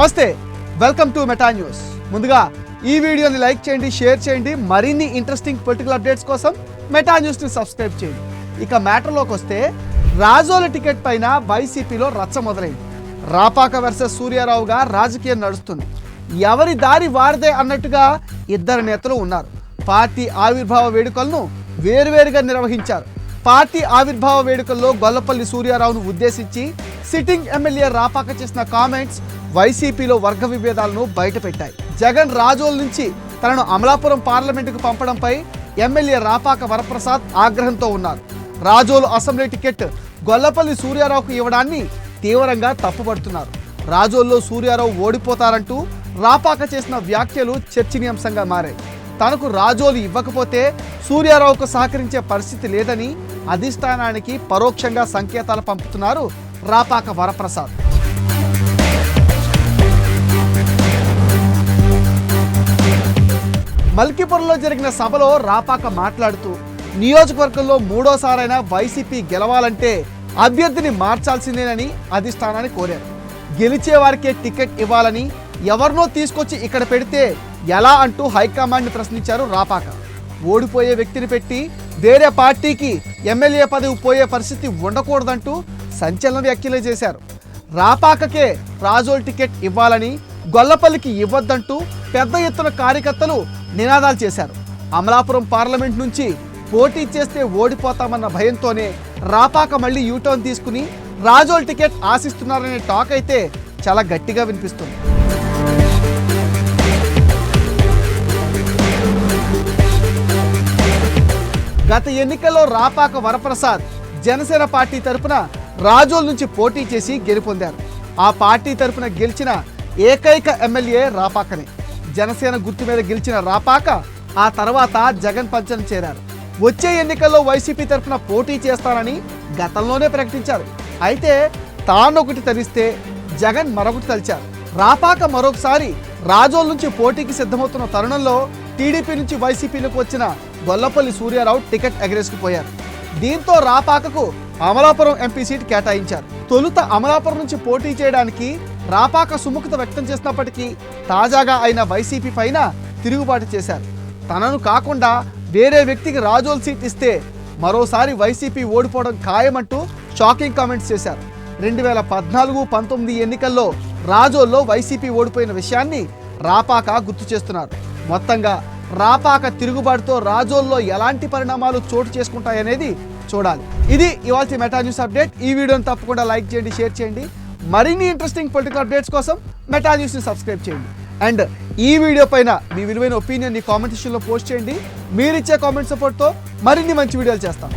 నమస్తే welcome to meta news ముందుగా ఈ వీడియోని లైక్ చేయండి షేర్ చేయండి మరిన్ని ఇంట్రెస్టింగ్ పొలిటికల్ అప్డేట్స్ కోసం మెటా న్యూస్ని సబ్స్క్రైబ్ చేయండి. ఇక మ్యాటర్లోకి వస్తే రాజోల టికెట్ పైన వైసీపీలో రచ్చ మొదలైంది. రాపాక వర్సెస్ సూర్యారావుగా రాజకీయం నడుస్తుంది. ఎవరి దారి వారిదే అన్నట్టుగా ఇద్దరు నేతలు ఉన్నారు. పార్టీ ఆవిర్భావ వేడుకలను వేరువేరుగా నిర్వహించారు. పార్టీ ఆవిర్భావ వేడుకల్లో గొల్లపల్లి సూర్యారావును ఉద్దేశించి సిట్టింగ్ ఎమ్మెల్యే రాపాక చేసిన కామెంట్స్ వైసీపీలో వర్గ విభేదాలను బయటపెట్టాయి. జగన్ రాజోల్ నుంచి తనను అమలాపురం పార్లమెంటుకు పంపడంపై ఎమ్మెల్యే రాపాక వరప్రసాద్ ఆగ్రహంతో ఉన్నారు. రాజోలు అసెంబ్లీ టికెట్ గొల్లపల్లి సూర్యారావుకు ఇవ్వడాన్ని తీవ్రంగా తప్పుపడుతున్నారు రాజోల్లో సూర్యారావు ఓడిపోతారంటూ రాపాక చేసిన వ్యాఖ్యలు చర్చనీయాంశంగా మారాయి. తనకు రాజోలు ఇవ్వకపోతే సూర్యారావుకు సహకరించే పరిస్థితి లేదని అధిష్టానానికి పరోక్షంగా సంకేతాలు పంపుతున్నారు రాపాక వరప్రసాద్. మల్కీపురంలో జరిగిన సభలో రాపాక మాట్లాడుతూ నియోజకవర్గంలో మూడోసారైనా వైసీపీ గెలవాలంటే అభ్యర్థిని మార్చాల్సిందేనని అధిష్టానాన్ని కోరారు. గెలిచే వారికే టికెట్ ఇవ్వాలని ఎవరినో తీసుకొచ్చి ఇక్కడ పెడితే ఎలా అంటూ హైకమాండ్ని ప్రశ్నించారు రాపాక. ఓడిపోయే వ్యక్తిని పెట్టి వేరే పార్టీకి ఎమ్మెల్యే పదవి పోయే పరిస్థితి ఉండకూడదంటూ సంచలన వ్యాఖ్యలు చేశారు. రాపాకకే రాజోల్ టికెట్ ఇవ్వాలని గొల్లపల్లికి ఇవ్వద్దంటూ పెద్ద ఎత్తున కార్యకర్తలు నినాదాలు చేశారు. అమలాపురం పార్లమెంట్ నుంచి పోటీ చేస్తే ఓడిపోతామన్న భయంతోనే రాపాక మళ్ళీ యూటర్న్ తీసుకుని రాజోల్ టికెట్ ఆశిస్తున్నారనే టాక్ అయితే చాలా గట్టిగా వినిపిస్తుంది. గత ఎన్నికల్లో రాపాక వరప్రసాద్ జనసేన పార్టీ తరపున రాజోల్ నుంచి పోటీ చేసి గెలుపొందారు. ఆ పార్టీ తరపున గెలిచిన ఏకైక ఎమ్మెల్యే రాపాకనే. జనసేన గుర్తు మీద గెలిచిన రాపాక ఆ తర్వాత జగన్ పంచం చేరారు. వచ్చే ఎన్నికల్లో వైసీపీ తరపున పోటీ చేస్తానని గతంలోనే ప్రకటించారు. అయితే తానొకటి తరిస్తే జగన్ మరొకటి తలిచారు. రాపాక మరొకసారి రాజోల్ నుంచి పోటీకి సిద్ధమవుతున్న తరుణంలో టీడీపీ నుంచి వైసీపీలకు వచ్చిన గొల్లపల్లి సూర్యారావు టికెట్ ఎగరేసుకుపోయారు దీంతో రాపాకకు అమలాపురం ఎంపీ సీట్ కేటాయించారు. తొలుత అమలాపురం నుంచి పోటీ చేయడానికి రాపాక సుముఖత వ్యక్తం చేసినప్పటికీ తాజాగా అయిన వైసీపీ పైన తిరుగుబాటు చేశారు. తనను కాకుండా వేరే వ్యక్తికి రాజోల్ సీట్ ఇస్తే మరోసారి వైసీపీ ఓడిపోవడం ఖాయమంటూ షాకింగ్ కామెంట్స్ చేశారు. రెండు వేల పద్నాలుగు పంతొమ్మిది ఎన్నికల్లో రాజోల్లో వైసీపీ ఓడిపోయిన విషయాన్ని రాపాక గుర్తు చేస్తున్నారు. మొత్తంగా రాపాక తిరుగుబాటుతో రాజోల్లో ఎలాంటి పరిణామాలు చోటు చేసుకుంటాయనేది చూడాలి. ఇది ఇవాళ మెటా న్యూస్ అప్డేట్. ఈ వీడియోని తప్పకుండా లైక్ చేయండి షేర్ చేయండి. మరిన్ని ఇంట్రెస్టింగ్ పొలిటికల్ అప్డేట్స్ కోసం మెటా న్యూస్ని సబ్స్క్రైబ్ చేయండి. అండ్ ఈ వీడియో పైన మీ విలువైన ఒపీనియన్ని కామెంట్ సెక్షన్లో పోస్ట్ చేయండి. మీరిచ్చే కామెంట్ సపోర్ట్తో మరిన్ని మంచి వీడియోలు చేస్తాం.